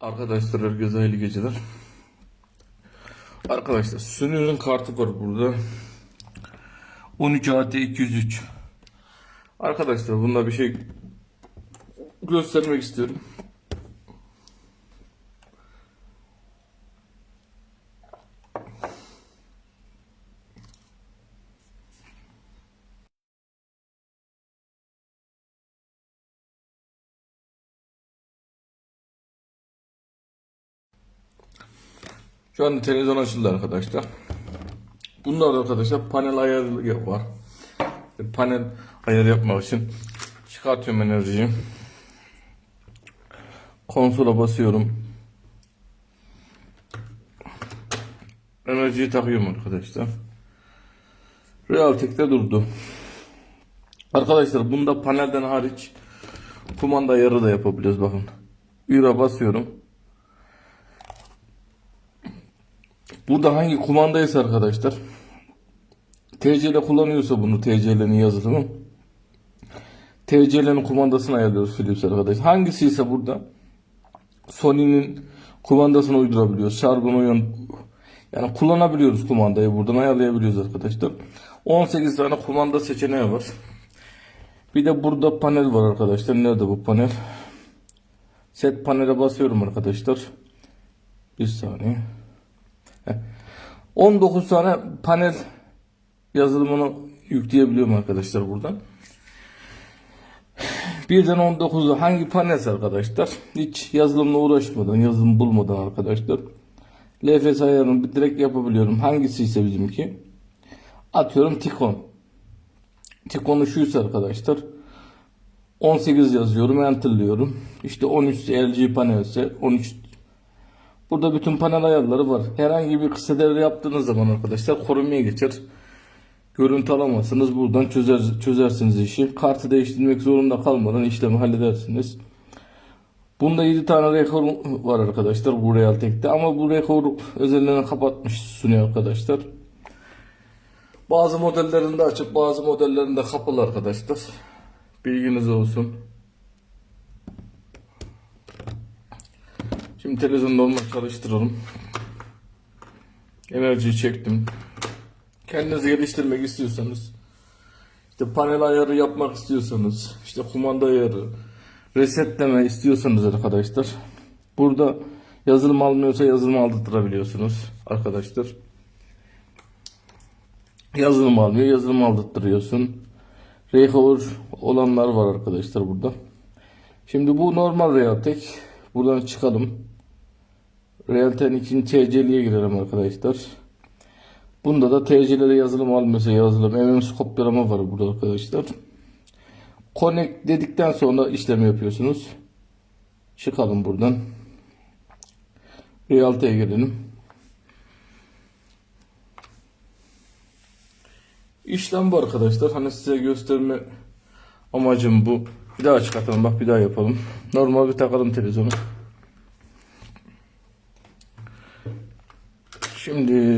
Arkadaşlar herkese hayırlı geceler. Arkadaşlar Sünür'ün kartı var burada. 13 AT 203. Arkadaşlar bunda bir şey göstermek istiyorum. Şu anda televizyon açıldı arkadaşlar. Bunlarda arkadaşlar panel ayarı var. Panel ayarı yapmak için çıkartıyorum enerjiyi. Konsola basıyorum. Enerjiyi takıyorum arkadaşlar. Realtek'te durdu. Arkadaşlar bunda panelden hariç kumanda ayarı da yapabiliyoruz bakın. Üra basıyorum. Burada hangi kumandaysa arkadaşlar TCL kullanıyorsa bunu TCL'nin yazılımı TCL'nin kumandasını ayarlıyoruz Philips arkadaş. Hangisi ise burada Sony'nin kumandasını uydurabiliyoruz. Şargın oyun yani kullanabiliyoruz kumandayı buradan ayarlayabiliyoruz arkadaşlar. 18 tane kumanda seçeneği var. Bir de burada panel var arkadaşlar. Nerede bu panel? Set panele basıyorum arkadaşlar. Bir saniye. 19 tane panel yazılımını yükleyebiliyorum arkadaşlar buradan. Birden 19'u hangi panelse arkadaşlar? Hiç yazılımla uğraşmadan, yazılım bulmadan arkadaşlar. LFS ayarını direkt yapabiliyorum. Hangisi ise bizimki. Atıyorum Tikon. Tikon'u şuysa arkadaşlar. 18 yazıyorum, enterliyorum. İşte 13 LG panelse 13 Burada bütün panel ayarları var. Herhangi bir kısa devre yaptığınız zaman arkadaşlar korumaya geçer. Görüntü alamazsınız. Buradan çözer, çözersiniz işi. Kartı değiştirmek zorunda kalmadan işlemi halledersiniz. Bunda 7 tane rekor var arkadaşlar bu Realtek'te. Ama bu rekor özelliğini kapatmış sunuyor arkadaşlar. Bazı modellerinde açık bazı modellerinde kapalı arkadaşlar. Bilginiz olsun. Şimdi televizyonu normal çalıştıralım. Enerjiyi çektim. Kendinizi geliştirmek istiyorsanız, işte panel ayarı yapmak istiyorsanız, işte kumanda ayarı, resetleme istiyorsanız arkadaşlar, burada yazılım almıyorsa yazılım aldırtabiliyorsunuz arkadaşlar. Yazılım almıyor, yazılım aldırttırıyorsun. Recover olanlar var arkadaşlar burada. Şimdi bu normal Realtek. Buradan çıkalım. Realtek'in ikinci TC'liye girelim arkadaşlar. Bunda da TC'lere yazılım almıyorsa yazılım. MMS kopyalama var burada arkadaşlar. Connect dedikten sonra işlem yapıyorsunuz. Çıkalım buradan. Realtek'e girelim. İşlem bu arkadaşlar. Hani size gösterme amacım bu. Bir daha çıkartalım bak bir daha yapalım. Normal bir takalım televizyonu. Şimdi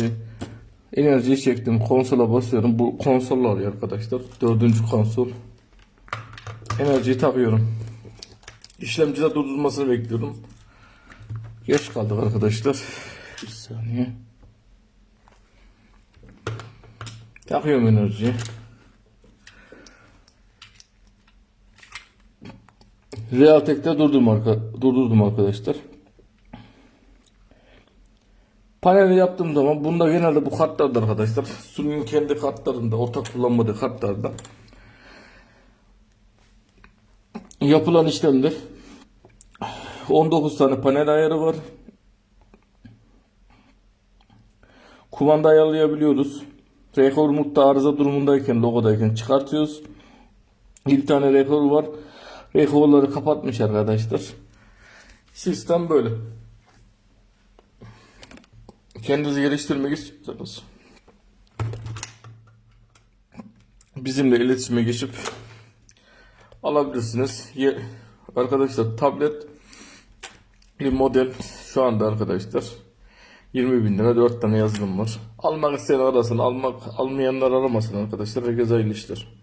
enerjiyi çektim. Konsola basıyorum. Bu konsol arıyor arkadaşlar. Dördüncü konsol. Enerjiyi takıyorum. İşlemcide durdurmasını bekliyorum. Geç kaldık arkadaşlar. Bir saniye. Takıyorum enerjiyi. Realtek'te durdum, arka, durdurdum arkadaşlar. Paneli yaptığım zaman bunda genelde bu kartlarda arkadaşlar Sony'nin kendi kartlarında ortak kullanmadığı kartlarda yapılan işlemler 19 tane panel ayarı var. Kumanda ayarlayabiliyoruz. Rekor mutlu arıza durumundayken logodayken çıkartıyoruz. Bir tane rekor var. Rekorları kapatmış arkadaşlar. Sistem böyle. Kendinizi geliştirmek istiyorsanız bizimle iletişime geçip alabilirsiniz. Arkadaşlar tablet bir model şu anda arkadaşlar 20 bin lira 4 tane yazılım var. Almak isteyen arasın, almak almayanlar aramasın arkadaşlar. Herkese hayırlı işler.